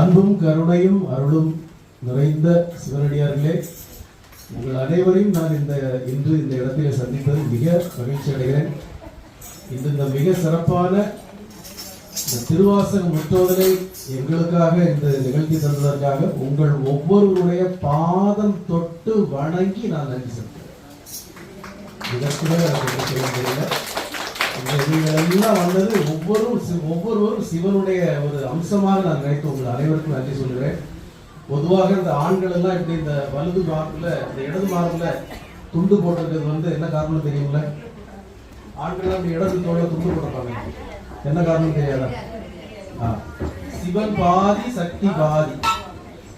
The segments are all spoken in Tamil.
அன்பும் கருணையும் அருளும் நிறைந்த சிவனடியார்களே உங்கள் அனைவரையும் நான் இந்த இன்று இந்த இடத்தில் சந்திப்பது மிக மகிழ்ச்சி அடைகிறேன். இன்று இந்த மிக சிறப்பான இந்த திருவாசக முற்றோதலை எங்களுக்காக இந்த நிகழ்த்தி தந்ததற்காக உங்கள் ஒவ்வொருவருடைய பாதம் தொட்டு வணங்கி நான் நன்றி செலுத்துகிறேன். இதற்கு எனக்கு சொல்ல தெரியல நீங்கள் வந்தது ஒவ்வொரு சி- ஒவ்வொருவரும் சிவனுடைய ஒரு அம்சமாக நான் நினைத்து உங்கள் அனைவருக்கும் நன்றி சொல்கிறேன் பொதுவாக இந்த ஆண்கள் எல்லாம் இப்படி இந்த வலது மார்பில் இந்த இடது மார்பில் துண்டு போட்டிருக்கிறது வந்து என்ன காரணம் தெரியுங்கள ஆண்கள் அப்படி இடது தோல்ல துண்டு போட்டிருப்பாங்க. என்ன காரணம் தெரியாதா? ஆ. சிவன் பாதி சக்தி பாதி.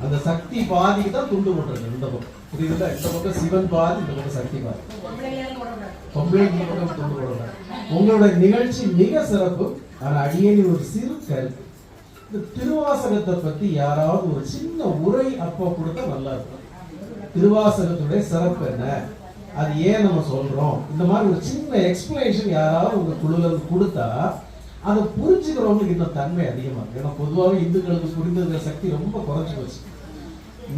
அந்த சக்தி பாதிக்கு தான் துண்டு போட்டிருக்கு இந்த பக்கம். புரியுதுல இந்த பக்கம் சிவன் பாதி இந்த பக்கம் சக்தி பாதி. பொம்பளை இந்த பக்கம் துண்டு போடுறாங்க உங்களோட நிகழ்ச்சி மிக சிறப்பு. ஆனால் அடியேனி ஒரு சிறு கருத்து. இந்த திருவாசகத்தை பத்தி யாராவது ஒரு சின்ன உரை அப்போ கொடுத்தா நல்லா இருக்கும். திருவாசகத்துடைய சிறப்பு என்ன? அது ஏன் நம்ம சொல்றோம்? இந்த மாதிரி ஒரு சின்ன எக்ஸ்பிளனேஷன் யாராவது உங்க குழுல கொடுத்தா அதை புரிஞ்சுக்கிறவங்களுக்கு இன்னும் தன்மை அதிகமாக இருக்கு. ஏன்னா பொதுவாக இந்துக்களுக்கு புரிந்துக்கிற சக்தி ரொம்ப குறைஞ்சி போச்சு.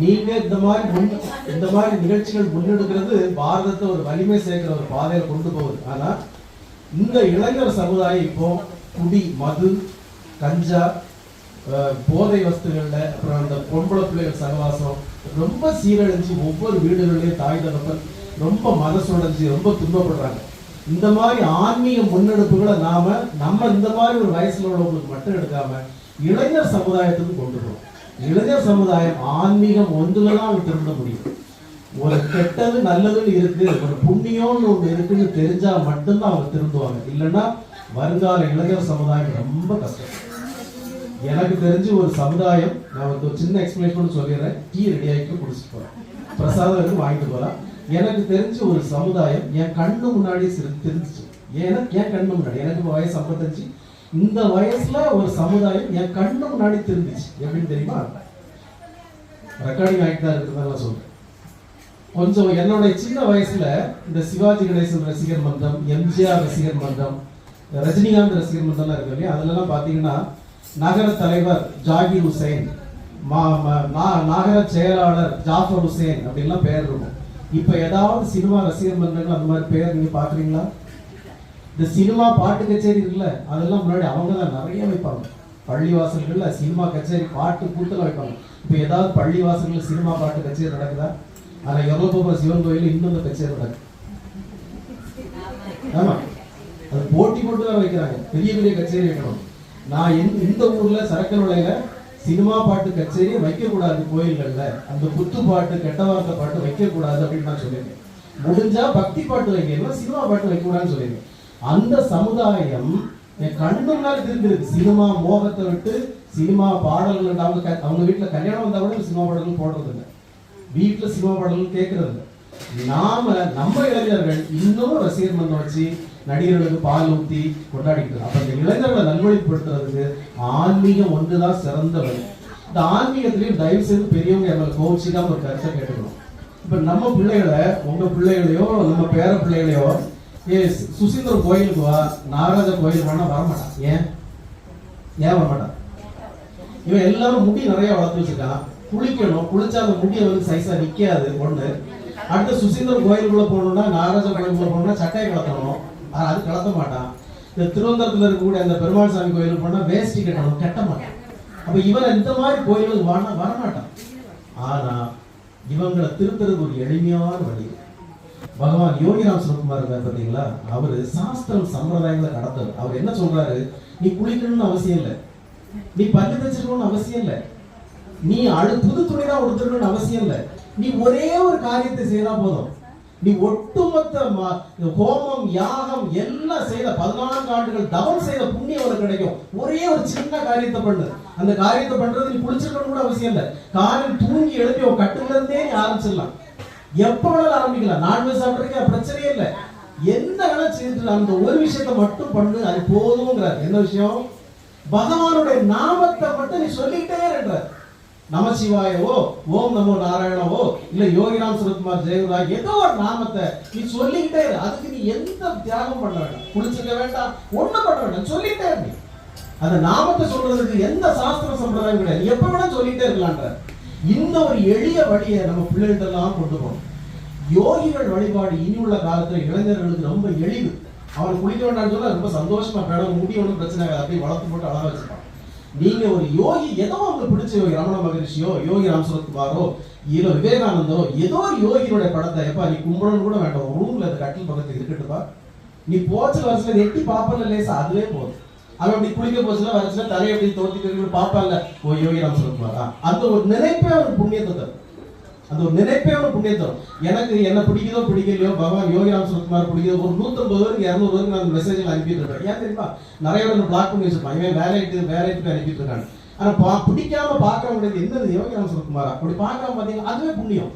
நீங்க இந்த மாதிரி முன் இந்த மாதிரி நிகழ்ச்சிகள் முன்னெடுக்கிறது பாரதத்தை ஒரு வலிமை சேர்க்கிற ஒரு பாதையில கொண்டு போகுது. ஆனா இந்த இளைஞர் சமுதாயம் இப்போ குடி மது கஞ்சா போதை வஸ்துகள்ல அப்புறம் அந்த பொம்பளை பிள்ளைகள் சகவாசம் ரொம்ப சீரழிஞ்சு ஒவ்வொரு வீடுகளிலேயும் தாய் தகப்பன் ரொம்ப மனசுடைஞ்சு ரொம்ப துன்பப்படுறாங்க. இந்த மாதிரி ஆன்மீக முன்னெடுப்புகளை நாம நம்ம இந்த மாதிரி ஒரு வயசுல உள்ளவங்களுக்கு மட்டும் எடுக்காம இளைஞர் சமுதாயத்துக்கு கொண்டு போறோம் இளைஞர் சமுதாயம் ஆன்மீகம் ஒன்றுல தான் அவங்க திரும்ப முடியும் ஒரு கெட்டது நல்லதுன்னு இருக்கு ஒரு புண்ணியம்னு ஒன்று இருக்குன்னு தெரிஞ்சா மட்டும்தான் அவங்க திருந்துவாங்க. இல்லைன்னா வருங்கால இளைஞர் சமுதாயம் ரொம்ப கஷ்டம். எனக்கு தெரிஞ்சு ஒரு சமுதாயம் நான் வந்து ஒரு சின்ன எக்ஸ்பிளேஷன் சொல்லிடுறேன். டீ ரெடி ஆகிட்டு குடிச்சிட்டு போறேன். பிரசாதம் இருக்கு வாங்கிட்டு போகலாம் எனக்கு தெரிஞ்ச ஒரு சமுதாயம் என் கண்ணு முன்னாடி சிறு- ஏன்னா என் கண்ணு முன்னாடி எனக்கு வயசு ஐம்பத்தஞ்சு இந்த வயசுல ஒரு சமுதாயம் என் கண்ணு முன்னாடி தெரிஞ்சுச்சு எப்படின்னு தெரியுமா? ரெக்கார்டிங் ஆகிட்டு தான் இருக்கிறதெல்லாம் சொல்றேன். கொஞ்சம் என்னுடைய சின்ன வயசுல இந்த சிவாஜி கணேசன் ரசிகர் மன்றம் எம்ஜிஆர் ரசிகர் மன்றம் ரஜினிகாந்த் ரசிகர் மன்றம்லாம் இருக்கு இல்லையா? அதுலலாம் பார்த்தீங்கன்னா நகர தலைவர் ஜாகிர் ஹுசைன் மா ம- நா- நகர செயலாளர் ஜாஃபர் ஹுசேன் அப்படின்லாம் பேர் இருக்கும். இப்போ ஏதாவது சினிமா ரசிகர் மன்றங்கள் அந்த மாதிரி பேர் நீங்க பாக்குறீங்களா? இந்த சினிமா பாட்டு கச்சேரி இருக்குல்ல அதெல்லாம் முன்னாடி அவங்க தான் நிறைய வைப்பாங்க. பள்ளிவாசல்களில் சினிமா கச்சேரி பாட்டு கூட்டலாம் வைப்பாங்க. இப்போ ஏதாவது பள்ளிவாசல்களில் சினிமா பாட்டு கச்சேரி நடக்குதா? ஆனால் எவ்வளோ சிவன் கோயில் இன்னும் இந்த கச்சேரி நடக்கு ஆமா. அது போட்டி போட்டு தான் வைக்கிறாங்க. பெரிய பெரிய கச்சேரி வைக்கணும். நான் இந்த- இந்த சரக்கு சரக்கருளையில சினிமா பாட்டு கச்சேரி வைக்கக்கூடாது கோயில்களில். அந்த குத்து பாட்டு கெட்ட வார்த்தை பாட்டு வைக்கக்கூடாது அப்படின்னு நான் சொல்லியிருக்கேன். முடிஞ்சா பக்தி பாட்டு வைக்கணும் சினிமா பாட்டு வைக்க கூடாதுன்னு சொல்லியிருக்கேன். அந்த சமுதாயம் என் கண்ணு முன்னாடி தெரிஞ்சிருக்கு சினிமா மோகத்தை விட்டு சினிமா பாடல்கள் அவங்க க- அவங்க வீட்டில் கல்யாணம் வந்தால் கூட சினிமா பாடல்கள் போடுறது இல்லை. சினிமா பாடல்கள் கேட்கறது இல்லை. நாம நம்ம இளைஞர்கள் இன்னும் ரசிகர் மன்றம் வச்சு நடிகர்களுக்கு பால் ஊற்றி கொண்டாடிட்டு அப்போ இந்த இளைஞர்களை நல்வழிப்படுத்துறதுக்கு ஆன்மீகம் ஒன்றுதான் சிறந்த வழி. இந்த ஆன்மீகத்திலையும் தயவு செய்து பெரியவங்க எங்களை கோவிச்சுக்காம ஒரு கருத்தை கேட்டுக்கணும். இப்போ நம்ம பிள்ளைகளை உங்கள் பிள்ளைகளையோ நம்ம பேர பிள்ளைகளையோ ஏ சுசீந்தர் கோயிலுக்கு வா நாகராஜ கோயிலுக்கு வேணா வரமாட்டான். ஏன்? ஏன் வரமாட்டான்? இவன் எல்லாரும் முடி நிறைய வளர்த்து வச்சிருக்கான். குளிக்கணும் குளிச்சா அந்த முடியை வந்து சைஸா நிக்காது ஒண்ணு. அடுத்து சுசீந்தர் கோயிலுக்குள்ள போகணும்னா நாகராஜ கோயிலுக்குள்ள போகணும்னா சட்டையை கலத்தணும். ஆனா அது கலத்த மாட்டான். இந்த திருவனந்தபுரத்துல இருக்கக்கூடிய அந்த பெருமாள் சாமி கோயிலுக்கு போனா வேஸ்டி கட்டணும் கட்ட மாட்டான். அப்ப இவன் இந்த மாதிரி கோயிலுக்கு வர வரமாட்டான். ஆனா இவங்களை திருத்துறது ஒரு எளிமையான வழி. பகவான் யோகிராம் சுரகுமார் இருந்தார் பார்த்தீங்களா? அவர் சாஸ்திரம் சம்பிரதாயங்களை கடந்தவர் அவர் என்ன சொல்றாரு? நீ குளிக்கணும்னு அவசியம் இல்லை. நீ பல்லு தச்சிருக்கணும்னு அவசியம் இல்லை. நீ அழு புது துணி தான் உடுத்துக்கணும்னு அவசியம் இல்லை. நீ ஒரே ஒரு காரியத்தை செய்தா போதும். நீ ஒட்டுமொத்த இந்த ஹோமம் யாகம் எல்லாம் செய்த பதினான்கு ஆண்டுகள் தவம் செய்த புண்ணியம் உனக்கு கிடைக்கும். ஒரே ஒரு சின்ன காரியத்தை பண்ணு. அந்த காரியத்தை பண்றது நீ குளிச்சிருக்கணும் கூட அவசியம் இல்லை. காலில் தூங்கி எழுப்பி உன் கட்டுல இருந்தே நீ ஆரம்பிச்சிடலாம். எப்ப வேணாலும் ஆரம்பிக்கலாம். நான்வெஜ் சாப்பிட்றதுக்கு பிரச்சனையே இல்லை. என்ன வேணா செய்துட்டு அந்த ஒரு விஷயத்தை மட்டும் பண்ணு அது போதுங்கிறார் என்ன விஷயம்? பகவானுடைய நாமத்தை மட்டும் நீ சொல்லிக்கிட்டே இருக்கிற. நமசிவாயவோ ஓம் நமோ நாராயணவோ இல்ல யோகிராம் சுரத்குமார் ஜெயகுரா ஏதோ ஒரு நாமத்தை நீ சொல்லிக்கிட்டே இரு. அதுக்கு நீ எந்த தியாகம் பண்ண வேண்டாம். குளிச்சுக்க வேண்டாம். ஒண்ணும் பண்ண வேண்டாம். சொல்லிட்டே இரு அந்த நாமத்தை சொல்றதுக்கு எந்த சாஸ்திர சம்பிரதாயம் கிடையாது. எப்ப வேணா சொல்லிட்டே இருக்கலான்ற இந்த ஒரு எளிய வழியை நம்ம பிள்ளைகிட்ட கொண்டு போகணும். யோகிகள் வழிபாடு இனி உள்ள காலத்துல இளைஞர்களுக்கு ரொம்ப எளிது. அவன் குளிக்க வேண்டாம்னு சொல்ல ரொம்ப சந்தோஷமா மேடம் முடி ஒன்றும் பிரச்சனை ஆகாது. அப்படியே வளர்த்து போட்டு அழகா வச்சிருப்பான் நீங்க ஒரு யோகி ஏதோ அவங்க பிடிச்ச யோகி ரமண மகரிஷியோ யோகி ராமசுரத்குமாரோ இல்ல விவேகானந்தோ ஏதோ ஒரு யோகியினுடைய படத்தை எப்பா நீ கும்பிடணும் கூட வேண்டாம். ரூம்ல அந்த கட்டில் பக்கத்துல இருக்கட்டுப்பா நீ போச்ச வருஷத்துல எட்டி பாப்பல லேசா அதுவே போதும். அவன் அப்படி குளிக்க போச்சுல வரச்சுல தலையை அப்படி தோத்திட்டு பார்ப்பாங்க. ஓ யோகி ராம் சுரத்குமாரா அந்த ஒரு நினைப்பே அவனுக்கு புண்ணியத்தை தரும். அந்த ஒரு நினைப்பே அவனுக்கு புண்ணியம் தரும். எனக்கு என்ன பிடிக்குதோ பிடிக்கலையோ பகவான் யோகி ராம் சுரத்குமார் பிடிக்குதோ ஒரு நூற்றம்பது பேருக்கு இரநூறு பேருக்கு நான் மெசேஜ் அனுப்பிட்டு இருப்பேன். ஏன் தெரியுமா? நிறைய பேர் பிளாக் பண்ணி வச்சிருப்பான் இவன் வேலைட்டு வேலைட்டு அனுப்பிட்டு இருக்காங்க ஆனால் பா பிடிக்காம பார்க்க முடியாது என்னது? யோகி ராம் சுரத்குமாரா அப்படி பார்க்காம பார்த்தீங்கன்னா அதுவே புண்ணியம்.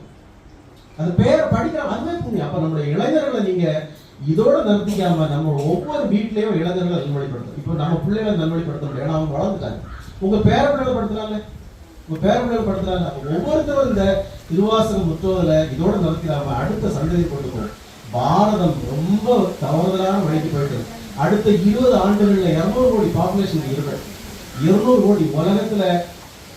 அந்த பேரை படிக்கிற அதுவே புண்ணியம். அப்போ நம்முடைய இளைஞர்களை நீங்கள் இதோட நிறுத்திக்காம நம்ம ஒவ்வொரு வீட்லயும் இளைஞர்களை நல்வழிப்படுத்தணும் இப்போ நம்ம பிள்ளைகளை நல்வழிப்படுத்த முடியும் ஏன்னா அவங்க வளர்ந்துட்டாங்க. உங்க பேர பிள்ளைகளை படுத்துறாங்க உங்க பேர பிள்ளைகளை படுத்துறாங்க ஒவ்வொருத்தரும் இந்த திருவாசகம் முத்துவதில் இதோட நிறுத்திடாம அடுத்த சந்ததி கொண்டு போகும். பாரதம் ரொம்ப தவறுதலான வழிக்கு போயிட்டு அடுத்த இருபது ஆண்டுகள்ல இருநூறு கோடி பாப்புலேஷன் இருக்கு. இருநூறு கோடி உலகத்துல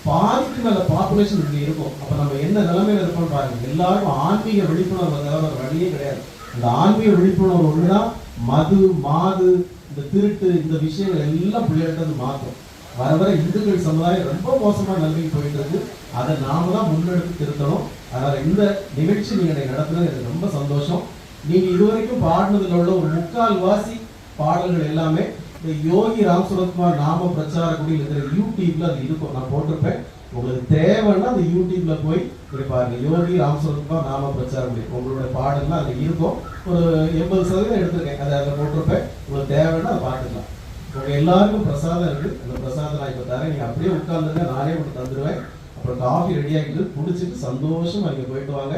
பாதிக்கு மேல பாப்புலேஷன் இப்படி இருக்கும். அப்ப நம்ம என்ன நிலைமையில இருக்கோம் பாருங்க. எல்லாரும் ஆன்மீக விழிப்புணர்வு வழியே கிடையாது. இந்த ஆன்மீக விழிப்புணர்வு ஒண்ணுதான் மது மாது இந்த திருட்டு இந்த விஷயங்கள் எல்லாம் பிள்ளைகிட்ட மாற்றும் வர வர இந்துக்கள் சமுதாயம் ரொம்ப மோசமா நிலைமைக்கு போயிட்டு இருக்கு. அதை நாம தான் முன்னெடுத்து திருத்தணும். அதனால இந்த நிகழ்ச்சி நீங்க இன்னைக்கு நடத்துனது எனக்கு ரொம்ப சந்தோஷம். நீங்க இதுவரைக்கும் பாடினதுல உள்ள ஒரு முக்கால் வாசி பாடல்கள் எல்லாமே இந்த யோகி ராம் சுரத்குமார் நாம பிரச்சார குடியில் இருக்கிற யூடியூப்ல அது இருக்கும். நான் போட்டிருப்பேன். உங்களுக்கு தேவைன்னா அந்த யூடியூப்ல போய் இப்படி பாருங்க. யோகி ராம் சுரத்குமார் நாம பிரச்சாரம் குடி உங்களுடைய பாடல்லாம் அதில் இருக்கும். ஒரு எண்பது சதவீதம் எடுத்திருக்கேன். அதை அதில் போட்டிருப்பேன். உங்களுக்கு தேவைன்னா அதை பார்த்துக்கலாம் உங்க எல்லாருக்கும் பிரசாதம் இருக்கு. அந்த பிரசாதம் நான் இப்போ தரேன். நீங்க அப்படியே உட்கார்ந்துருங்க. நானே உங்களுக்கு தந்துடுவேன் அப்புறம் காஃபி ரெடி ஆகிட்டு குடிச்சிட்டு சந்தோஷமா இங்க போயிட்டு வாங்க.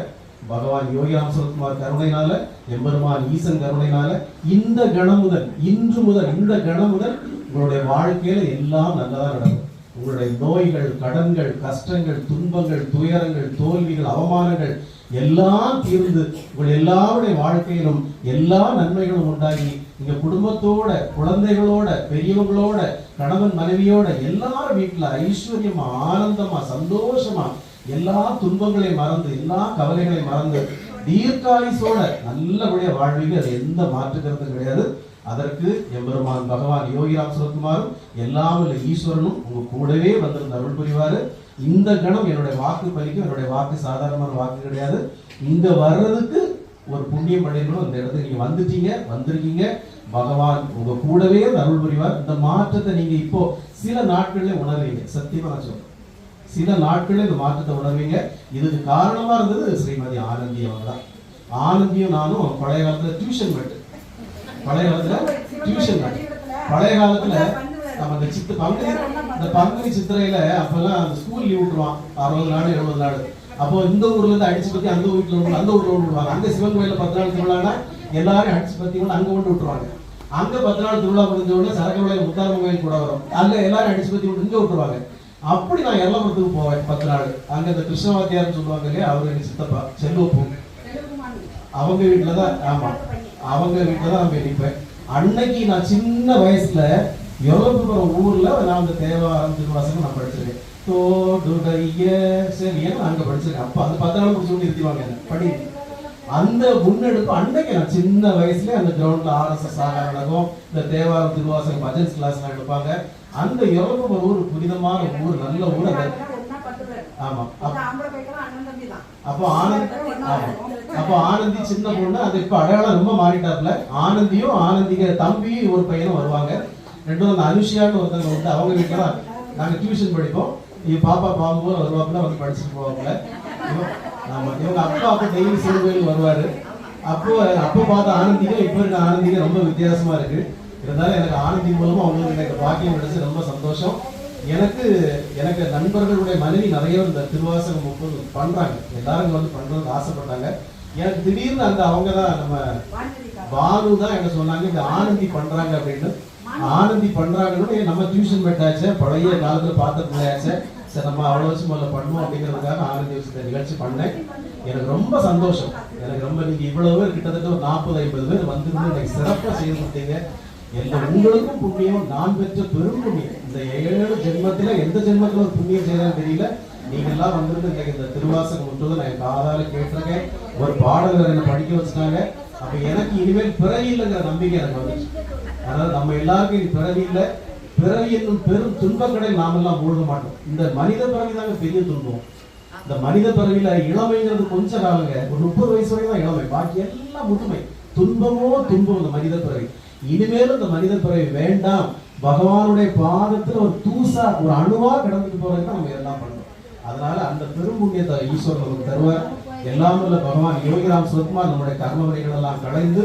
பகவான் யோகி ராம் சுரத்குமார் கருணையினால எம்பெருமான் ஈசன் கருணையினால இந்த கணம் முதல் இன்று முதல் இந்த கணம் முதல் உங்களுடைய வாழ்க்கையில எல்லாம் நல்லதா நடக்கும். உங்களுடைய நோய்கள் கடன்கள் கஷ்டங்கள் துன்பங்கள் துயரங்கள் தோல்விகள் அவமானங்கள் எல்லாம் தீர்ந்து உங்கள் எல்லாருடைய வாழ்க்கையிலும் எல்லா நன்மைகளும் உண்டாகி நீங்க குடும்பத்தோட குழந்தைகளோட பெரியவங்களோட கணவன் மனைவியோட எல்லாரும் வீட்டுல ஐஸ்வர்யமா ஆனந்தமா சந்தோஷமா எல்லா துன்பங்களையும் மறந்து எல்லா கவலைகளையும் மறந்து தீர்க்காயுசோட நல்லபடியா வாழ்வீங்க. அது எந்த மாற்றுக்கிறது கிடையாது. அதற்கு எம்பெருமான் பகவான் யோகிராம் சிவகுமாரும் எல்லாம் இல்லை ஈஸ்வரனும் உங்க கூடவே வந்திருந்த அருள் புரிவாரு. இந்த கணம் என்னுடைய வாக்கு பலிக்கும் என்னுடைய வாக்கு சாதாரணமான வாக்கு கிடையாது. இங்க வர்றதுக்கு ஒரு புண்ணியம் பண்ணிருக்கணும். இந்த இடத்துக்கு நீங்க வந்துட்டீங்க வந்திருக்கீங்க. பகவான் உங்க கூடவே அருள் புரிவார். இந்த மாற்றத்தை நீங்க இப்போ சில நாட்கள்ல உணர்வீங்க. சத்தியமா நான் சொல்றேன். சில நாட்கள்ல இந்த மாற்றத்தை உணர்வீங்க. இதுக்கு காரணமா இருந்தது ஸ்ரீமதி ஆனந்தி அவங்க தான். ஆனந்தியும் நானும் பழைய காலத்துல டியூஷன் மேட்டு பழைய காலத்துல டியூஷன் தான். பழைய காலத்துல நம்ம இந்த சித்து பங்குனி இந்த பங்குனி சித்திரையில அப்பெல்லாம் அந்த ஸ்கூல் லீவ் விட்டுருவான். அறுபது நாள் எழுபது நாள் அப்போ இந்த ஊர்ல இருந்து அடிச்சு பத்தி அந்த வீட்டுல விட்டு அந்த ஊர்ல கொண்டு விடுவாங்க அங்க சிவன் கோயில பத்து நாள் திருவிழானா எல்லாரும் அடிச்சு பத்தி கொண்டு அங்க கொண்டு விட்டுருவாங்க. அங்க பத்து நாள் திருவிழா முடிஞ்ச உடனே சரக்கு முத்தாரம்மன் கோயில் கூட வரும். அங்க எல்லாரும் அடிச்சு பத்தி விட்டு இங்க விட்டுருவாங்க. அப்படி நான் எல்லபுரத்துக்கு போவேன் பத்து நாள். அங்க இந்த கிருஷ்ணவாத்தியார்னு சொல்லுவாங்க இல்லையா அவரு எங்க சித்தப்பா செல்வப்பூ அவங்க வீட்டுல தான் ஆமா. அவங்க வீட்டுல தான் நான் நிற்பேன் அன்னைக்கு நான் சின்ன வயசுல எவ்வளவுபுரம் ஊர்ல நான் அந்த தேவாரம் திருவாசகம் நான் படிச்சிருக்கேன். தோடுடைய செவியன் அங்க படிச்சிருக்கேன். அப்ப அந்த பத்து நாள் முடிச்சு நிறுத்திவாங்க படி. அந்த முன்னெடுப்பு அன்னைக்கு நான் சின்ன வயசுல அந்த கிரவுண்ட்ல ஆர்எஸ்எஸ் ஆகாரகம் இந்த தேவாரம் திருவாசகம் பஜன்ஸ் கிளாஸ் எடுப்பாங்க. அந்த எவ்வளவு ஊர் புனிதமான ஊர் நல்ல ஊர் அந்த ஆமா அப்போ ஆனந்த் ஆமா. அப்போ ஆனந்தி சின்ன பொண்ணு அது இப்ப அடையாளம் ரொம்ப மாறிட்டாப்ல ஆனந்தியும் ஆனந்திக தம்பியும் ஒரு பையனும் வருவாங்க. ரெண்டும் அந்த அனுஷியான்னு ஒருத்தங்க வந்து அவங்க வீட்டுல தான் நாங்க டியூஷன் படிப்போம். இவ பாப்பா பாம்பு வருவாப்புல வந்து படிச்சுட்டு போவாப்புல. இவ- ஆமா இவங்க அப்பா அப்போ டெய்லி சிறுவையில் வருவாரு. அப்போ அப்போ பார்த்த ஆனந்திக்கும் இப்போ இருக்க ஆனந்திக்கும் ரொம்ப வித்தியாசமா இருக்கு. இருந்தாலும் எனக்கு ஆனந்தி மூலமா அவங்களுக்கு எனக்கு பாக்கியம் கிடைச்சு ரொம்ப சந்தோஷம். எனக்கு எனக்கு நண்பர்களுடைய மனைவி நிறைய இந்த திருவாசகம் முப்பது பண்றாங்க. எல்லாரும் வந்து பண்றதுக்கு ஆசைப்பட்டாங்க. எனக்கு திடீர்னு அந்த அவங்க தான் நம்ம பானு தான் என்ன சொன்னாங்க இந்த ஆனந்தி பண்றாங்க அப்படின்னு. ஆனந்தி பண்றாங்கன்னு நம்ம டியூஷன் பெட்டாச்சே பழைய காலத்துல பார்த்த பிள்ளையாச்சே சரி நம்ம அவ்வளோ வச்சு முதல்ல பண்ணுவோம் அப்படிங்கிறதுக்காக ஆனந்தி விஷயத்தை நிகழ்ச்சி பண்ணேன். எனக்கு ரொம்ப சந்தோஷம். எனக்கு ரொம்ப நீங்க இவ்வளவு பேர் கிட்டத்தட்ட ஒரு நாற்பது ஐம்பது பேர் வந்திருந்து எனக்கு சிறப்பாக செய்து கொடுத்தீங்க. எல்லா உங்களுக்கும் புண்ணியம் நான் பெற்ற பெரும் புண்ணியம். இந்த ஏழு ஜென்மத்துல எந்த ஜென்மத்துல ஒரு புண்ணியம் செய்யறதுன்னு தெரியல. நீங்க எல்லாம் வந்திருந்து எனக்கு இந்த திருவாசகம் முற்றுவது நான் காதால கேட்டிருக்கேன். ஒரு பாடல்கள் என்ன படிக்க வச்சுட்டாங்க? அப்ப எனக்கு இனிமேல் பிறவி இல்லைங்கிற நம்பிக்கை எனக்கு வந்துச்சு. அதனால நம்ம எல்லாருக்கும் இனி பிறவி இல்லை. பிறவி என்னும் பெரும் துன்பக்கடல் நாமெல்லாம் மூழ்க மாட்டோம். இந்த மனித பிறவி தாங்க பெரிய துன்பம். இந்த மனித பிறவியில இளமைங்கிறது கொஞ்ச காலங்க. ஒரு முப்பது வயசு வரைக்கும் தான் இளமை. பாக்கி எல்லாம் முதுமை. துன்பமோ துன்பம் இந்த மனித பிறவி. இனிமேலும் இந்த மனித பிறவி வேண்டாம். பகவானுடைய பாதத்துல ஒரு தூசா ஒரு அணுவா கடந்துட்டு போறதுக்கு நம்ம எல்லாம் பண்ணணும். அதனால அந்த பெரும் புண்ணியத்தை ஈஸ்வரன் நமக்கு தருவார். எல்லாம் உள்ள பகவான் யோகிராம் சுரத்குமார் நம்முடைய கர்ம வரைகள் எல்லாம் களைந்து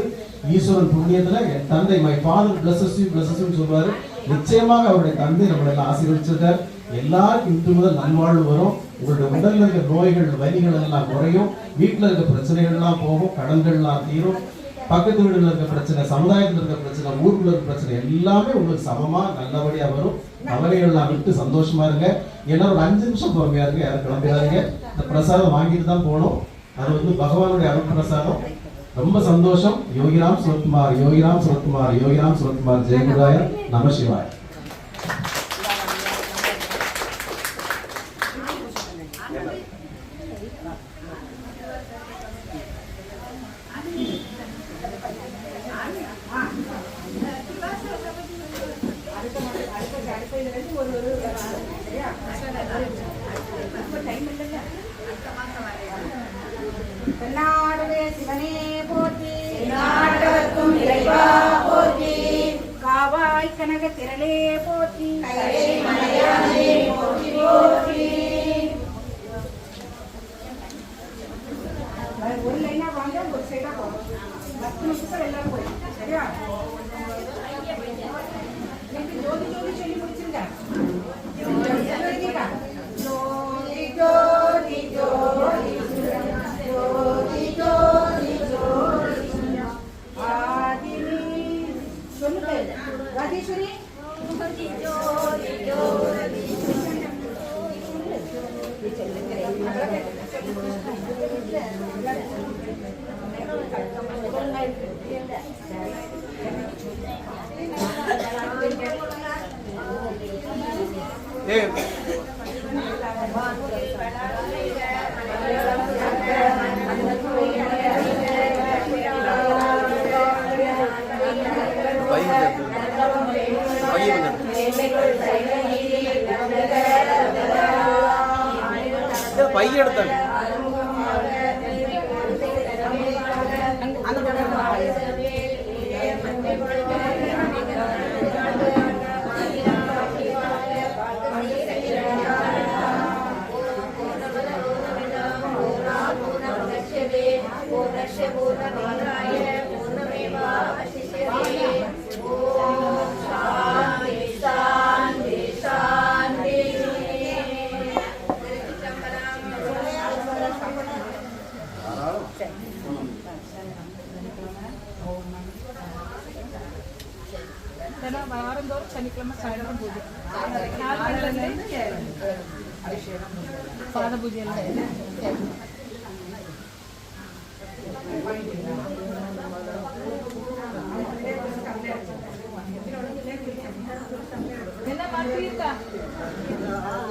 ஈஸ்வரன் புண்ணியத்துல என் தந்தை my father blesses you blesses சொல்வாரு. நிச்சயமாக அவருடைய தந்தை நம்மளை எல்லாம் ஆசீர்வதிச்சிருக்கார். எல்லாருக்கும் இன்று முதல் நல்வாழ்வு வரும். உங்களுடைய உடல்ல இருக்க நோய்கள் வலிகள் எல்லாம் குறையும். வீட்டில் இருக்க பிரச்சனைகள் எல்லாம் போகும். கடன்கள் எல்லாம் தீரும். பக்கத்து வீடுல இருக்க பிரச்சனை சமுதாயத்துல இருக்க பிரச்சனை ஊருக்குள்ள இருக்க பிரச்சனை எல்லாமே உங்களுக்கு சமமா நல்லபடியா வரும். கவலைகள்லாம் விட்டு சந்தோஷமா இருங்க. ஏன்னா ஒரு அஞ்சு நிமிஷம் பொறுமையா இருங்க. யாரும் கிளம்பிடாதீங்க. இந்த பிரசாதம் வாங்கிட்டு தான் போகணும். அது வந்து பகவானுடைய அருட்பிரசாதம் ரொம்ப சந்தோஷம். யோகிராம் சுரத்குமார் யோகிராம் சுரத்குமார் யோகிராம் சுரத்குமார் ஜெயகுராய நம சிவாய். தென்னாடுடைய சிவனே போற்றி. நாட்டவர்க்கும் இறைவா போற்றி. காவாய் கனக திரளே போற்றி. ஒரு லைனா வாங்க ஒரு சைடா போகும் பத்து நிமிஷத்துல எல்லாரும் போய் சரியா?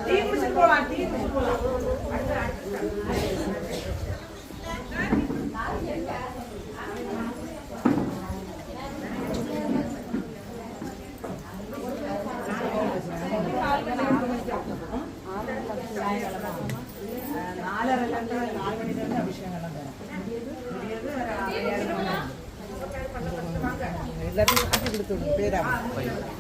டீ குடிச்சிட்டு போலாம் டீ குடிச்சிட்டு போலாம். எல்லாத்தையும் காட்டி கொடுத்து விடுங்க.